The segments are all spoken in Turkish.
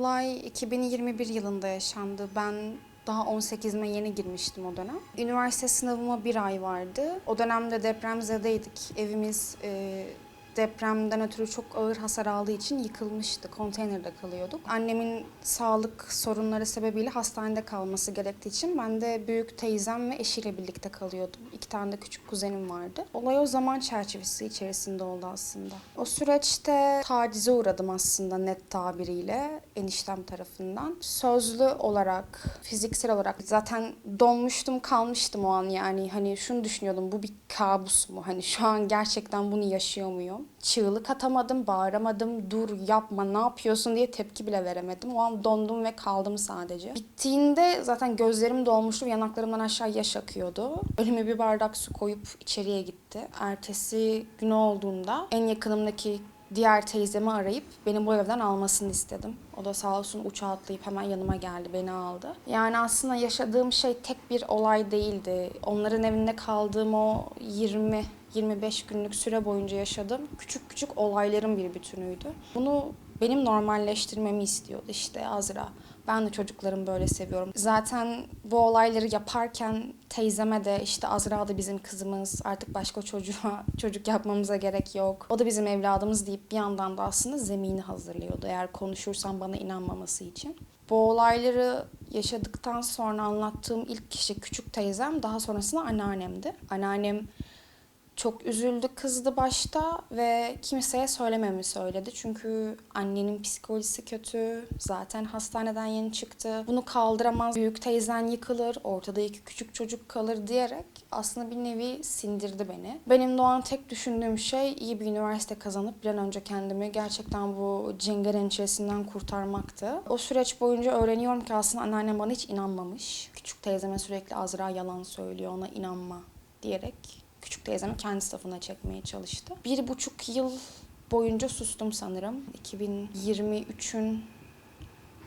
Olay 2021 yılında yaşandı. Ben daha 18'ime yeni girmiştim o dönem. Üniversite sınavıma bir ay vardı. O dönemde depremzedeydik. Evimiz e, depremden ötürü çok ağır hasar aldığı için yıkılmıştı. Konteynerde kalıyorduk. Annemin sağlık sorunları sebebiyle hastanede kalması gerektiği için ben de büyük teyzem ve eşiyle birlikte kalıyordum. İki tane de küçük kuzenim vardı. Olay o zaman çerçevesi içerisinde oldu aslında. O süreçte tacize uğradım aslında net tabiriyle eniştem tarafından. Sözlü olarak, fiziksel olarak zaten donmuştum kalmıştım o an yani. Hani şunu düşünüyordum bu bir kabus mu? Hani şu an gerçekten bunu yaşıyor muyum? Çığlık atamadım, bağıramadım, dur yapma ne yapıyorsun diye tepki bile veremedim. O an dondum ve kaldım sadece. Bittiğinde zaten gözlerim dolmuştu yanaklarımdan aşağı yaş akıyordu. Önüme bir bardak su koyup içeriye gitti. Ertesi günü olduğunda en yakınımdaki diğer teyzemi arayıp beni bu evden almasını istedim. O da sağ olsun uçağa atlayıp hemen yanıma geldi, beni aldı. Yani aslında yaşadığım şey tek bir olay değildi. Onların evinde kaldığım o 20 25 günlük süre boyunca yaşadığım küçük küçük olayların bir bütünüydü. Bunu benim normalleştirmemi istiyordu işte Azra. Ben de çocuklarımı böyle seviyorum. Zaten bu olayları yaparken teyzeme de işte Azra da bizim kızımız artık başka çocuğa çocuk yapmamıza gerek yok. O da bizim evladımız deyip bir yandan da aslında zemini hazırlıyordu. Eğer konuşursam bana inanmaması için. Bu olayları yaşadıktan sonra anlattığım ilk kişi küçük teyzem daha sonrasında anneannemdi. Anneannem çok üzüldü, kızdı başta ve kimseye söylememi söyledi. Çünkü annenin psikolojisi kötü, zaten hastaneden yeni çıktı. Bunu kaldıramaz, büyük teyzen yıkılır, ortada iki küçük çocuk kalır diyerek aslında bir nevi sindirdi beni. Benim de o an tek düşündüğüm şey iyi bir üniversite kazanıp bir an önce kendimi gerçekten bu cingaren içerisinden kurtarmaktı. O süreç boyunca öğreniyorum ki aslında anneannem bana hiç inanmamış. Küçük teyzeme sürekli Azra yalan söylüyor, ona inanma diyerek küçük teyzemi kendi safına çekmeye çalıştı. Bir buçuk yıl boyunca sustum sanırım. 2023'ün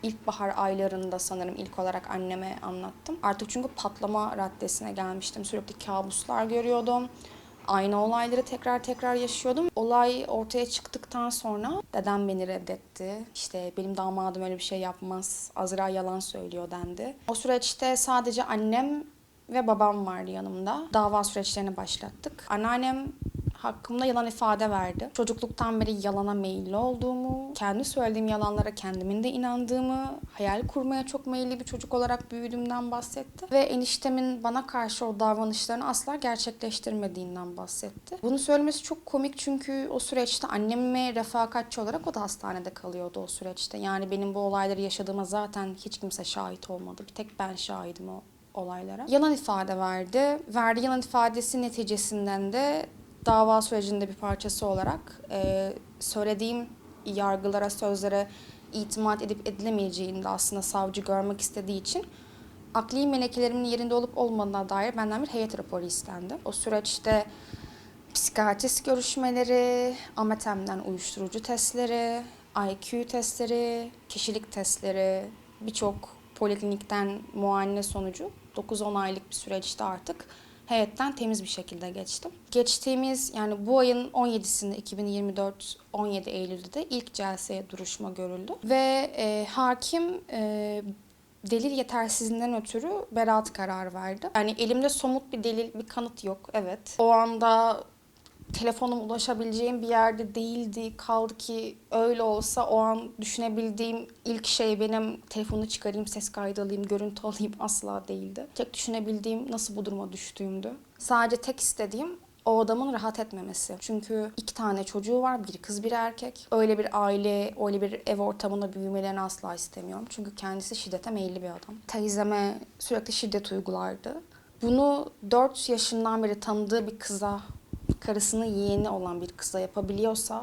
ilkbahar aylarında sanırım ilk olarak anneme anlattım. Artık çünkü patlama raddesine gelmiştim. Sürekli kabuslar görüyordum. Aynı olayları tekrar tekrar yaşıyordum. Olay ortaya çıktıktan sonra dedem beni reddetti. İşte benim damadım öyle bir şey yapmaz. Azra yalan söylüyor dendi. O süreçte sadece annem ve babam vardı yanımda. Dava süreçlerini başlattık. Anneannem hakkımda yalan ifade verdi. Çocukluktan beri yalana meyilli olduğumu, kendi söylediğim yalanlara kendimin de inandığımı, hayal kurmaya çok meyilli bir çocuk olarak büyüdüğümden bahsetti. Ve eniştemin bana karşı o davranışlarını asla gerçekleştirmediğinden bahsetti. Bunu söylemesi çok komik çünkü o süreçte anneme refakatçi olarak o da hastanede kalıyordu o süreçte. Yani benim bu olayları yaşadığıma zaten hiç kimse şahit olmadı. Bir tek ben şahidim o olaylara. Yalan ifade verdi. Verdiği yalan ifadesi neticesinden de dava sürecinde bir parçası olarak e, söylediğim yargılara, sözlere itimat edip edilemeyeceğini de aslında savcı görmek istediği için akli melekelerimin yerinde olup olmadığına dair benden bir heyet raporu istendi. O süreçte psikiyatrist görüşmeleri, AMETEM'den uyuşturucu testleri, IQ testleri, kişilik testleri, birçok poliklinikten muayene sonucu 9-10 aylık bir süreçte artık heyetten temiz bir şekilde geçtim. Geçtiğimiz yani bu ayın 17'sinde 2024 17 Eylül'de de ilk celseye duruşma görüldü ve e, hakim e, delil yetersizliğinden ötürü beraat kararı verdi. Yani elimde somut bir delil, bir kanıt yok. Evet. O anda telefonum ulaşabileceğim bir yerde değildi. Kaldı ki öyle olsa o an düşünebildiğim ilk şey benim telefonu çıkarayım, ses kaydı alayım, görüntü alayım asla değildi. Tek düşünebildiğim nasıl bu duruma düştüğümdü. Sadece tek istediğim o adamın rahat etmemesi. Çünkü iki tane çocuğu var, biri kız biri erkek. Öyle bir aile, öyle bir ev ortamında büyümelerini asla istemiyorum. Çünkü kendisi şiddete meyilli bir adam. Teyzeme sürekli şiddet uygulardı. Bunu 4 yaşından beri tanıdığı bir kıza karısının yeğeni olan bir kıza yapabiliyorsa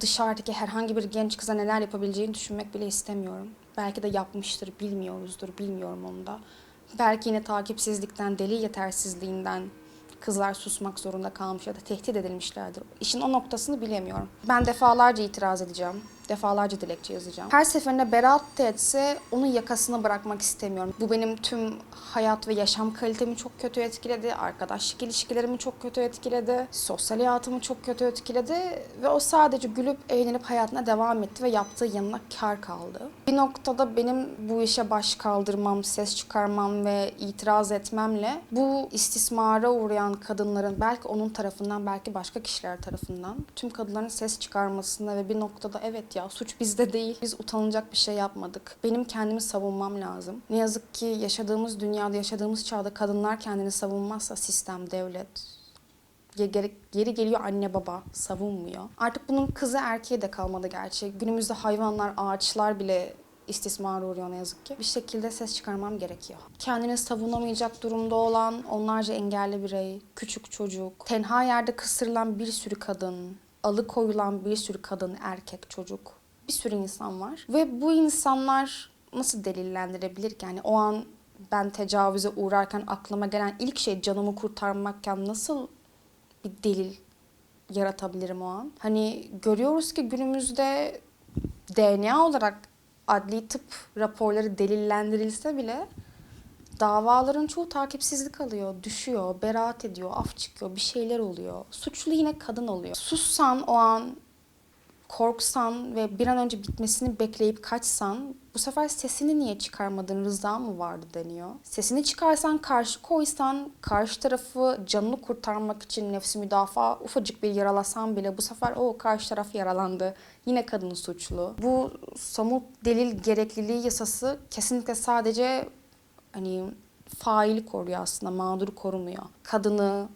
dışarıdaki herhangi bir genç kıza neler yapabileceğini düşünmek bile istemiyorum. Belki de yapmıştır, bilmiyoruzdur, bilmiyorum onu da. Belki yine takipsizlikten, deli yetersizliğinden kızlar susmak zorunda kalmış ya da tehdit edilmişlerdir. İşin o noktasını bilemiyorum. Ben defalarca itiraz edeceğim. Defalarca dilekçe yazacağım. Her seferinde beraat etse onun yakasını bırakmak istemiyorum. Bu benim tüm hayat ve yaşam kalitemi çok kötü etkiledi. Arkadaşlık ilişkilerimi çok kötü etkiledi. Sosyal hayatımı çok kötü etkiledi. Ve o sadece gülüp eğlenip hayatına devam etti ve yaptığı yanına kar kaldı. Bir noktada benim bu işe baş kaldırmam, ses çıkarmam ve itiraz etmemle bu istismara uğrayan kadınların belki onun tarafından belki başka kişiler tarafından tüm kadınların ses çıkarmasında ve bir noktada evet ya suç bizde değil. Biz utanılacak bir şey yapmadık. Benim kendimi savunmam lazım. Ne yazık ki yaşadığımız dünyada, yaşadığımız çağda kadınlar kendini savunmazsa sistem, devlet, Ge- geri, geliyor anne baba savunmuyor. Artık bunun kızı erkeği de kalmadı gerçi. Günümüzde hayvanlar, ağaçlar bile istismara uğruyor ne yazık ki. Bir şekilde ses çıkarmam gerekiyor. Kendini savunamayacak durumda olan onlarca engelli birey, küçük çocuk, tenha yerde kısırılan bir sürü kadın, alıkoyulan bir sürü kadın, erkek, çocuk. Bir sürü insan var. Ve bu insanlar nasıl delillendirebilir ki? Yani o an ben tecavüze uğrarken aklıma gelen ilk şey canımı kurtarmakken nasıl bir delil yaratabilirim o an. Hani görüyoruz ki günümüzde DNA olarak adli tıp raporları delillendirilse bile davaların çoğu takipsizlik alıyor, düşüyor, beraat ediyor, af çıkıyor, bir şeyler oluyor. Suçlu yine kadın oluyor. Sussan o an korksan ve bir an önce bitmesini bekleyip kaçsan bu sefer sesini niye çıkarmadın rıza mı vardı deniyor. Sesini çıkarsan karşı koysan karşı tarafı canını kurtarmak için nefsi müdafaa ufacık bir yaralasan bile bu sefer o karşı taraf yaralandı. Yine kadın suçlu. Bu somut delil gerekliliği yasası kesinlikle sadece hani faili koruyor aslında mağduru korumuyor. Kadını,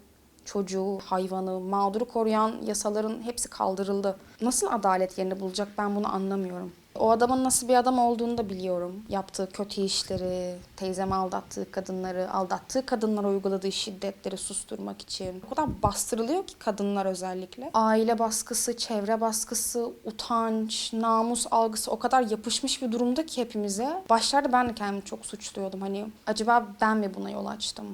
çocuğu, hayvanı, mağduru koruyan yasaların hepsi kaldırıldı. Nasıl adalet yerini bulacak ben bunu anlamıyorum. O adamın nasıl bir adam olduğunu da biliyorum. Yaptığı kötü işleri, teyzemi aldattığı kadınları, aldattığı kadınlara uyguladığı şiddetleri susturmak için. O kadar bastırılıyor ki kadınlar özellikle. Aile baskısı, çevre baskısı, utanç, namus algısı o kadar yapışmış bir durumda ki hepimize. Başlarda ben de kendimi çok suçluyordum. Hani acaba ben mi buna yol açtım?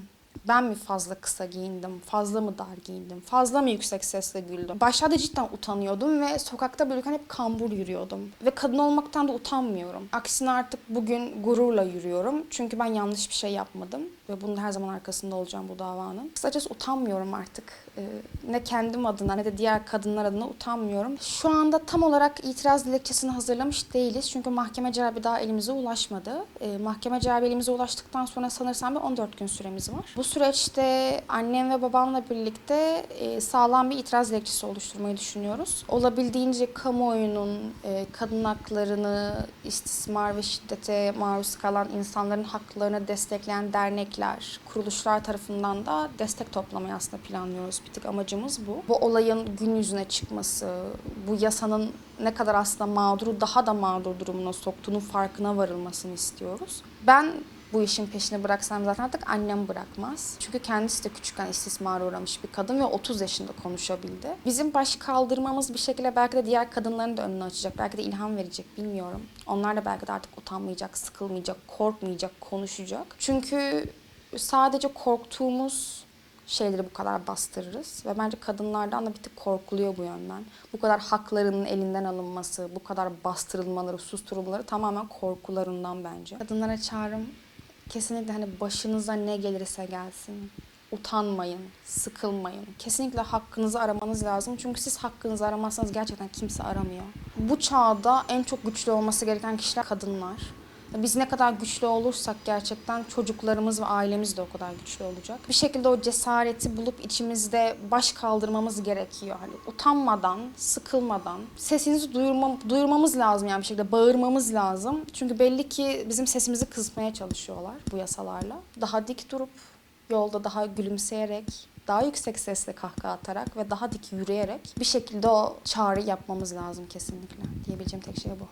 Ben mi fazla kısa giyindim? Fazla mı dar giyindim? Fazla mı yüksek sesle güldüm? Başlarda cidden utanıyordum ve sokakta böyleyken hep kambur yürüyordum. Ve kadın olmaktan da utanmıyorum. Aksine artık bugün gururla yürüyorum. Çünkü ben yanlış bir şey yapmadım. Ve bunun her zaman arkasında olacağım bu davanın. Kısacası utanmıyorum artık. Ee, ne kendim adına ne de diğer kadınlar adına utanmıyorum. Şu anda tam olarak itiraz dilekçesini hazırlamış değiliz. Çünkü mahkeme cevabı daha elimize ulaşmadı. Ee, mahkeme cevabı elimize ulaştıktan sonra sanırsam bir 14 gün süremiz var. Bu süreçte annem ve babamla birlikte e, sağlam bir itiraz dilekçesi oluşturmayı düşünüyoruz. Olabildiğince kamuoyunun e, kadın haklarını istismar ve şiddete maruz kalan insanların haklarını destekleyen dernekler, kuruluşlar tarafından da destek toplamayı aslında planlıyoruz. Bir tık amacımız bu. Bu olayın gün yüzüne çıkması, bu yasanın ne kadar aslında mağduru daha da mağdur durumuna soktuğunun farkına varılmasını istiyoruz. Ben bu işin peşini bıraksam zaten artık annem bırakmaz. Çünkü kendisi de küçükken istismara uğramış bir kadın ve 30 yaşında konuşabildi. Bizim baş kaldırmamız bir şekilde belki de diğer kadınların da önünü açacak. Belki de ilham verecek bilmiyorum. Onlar da belki de artık utanmayacak, sıkılmayacak, korkmayacak, konuşacak. Çünkü sadece korktuğumuz şeyleri bu kadar bastırırız. Ve bence kadınlardan da bir tık korkuluyor bu yönden. Bu kadar haklarının elinden alınması, bu kadar bastırılmaları, susturulmaları tamamen korkularından bence. Kadınlara çağrım kesinlikle hani başınıza ne gelirse gelsin. Utanmayın, sıkılmayın. Kesinlikle hakkınızı aramanız lazım. Çünkü siz hakkınızı aramazsanız gerçekten kimse aramıyor. Bu çağda en çok güçlü olması gereken kişiler kadınlar. Biz ne kadar güçlü olursak gerçekten çocuklarımız ve ailemiz de o kadar güçlü olacak. Bir şekilde o cesareti bulup içimizde baş kaldırmamız gerekiyor. Hani utanmadan, sıkılmadan sesinizi duyurma, duyurmamız lazım yani bir şekilde bağırmamız lazım. Çünkü belli ki bizim sesimizi kısmaya çalışıyorlar bu yasalarla. Daha dik durup yolda daha gülümseyerek daha yüksek sesle kahkaha atarak ve daha dik yürüyerek bir şekilde o çağrı yapmamız lazım kesinlikle. Diyebileceğim tek şey bu.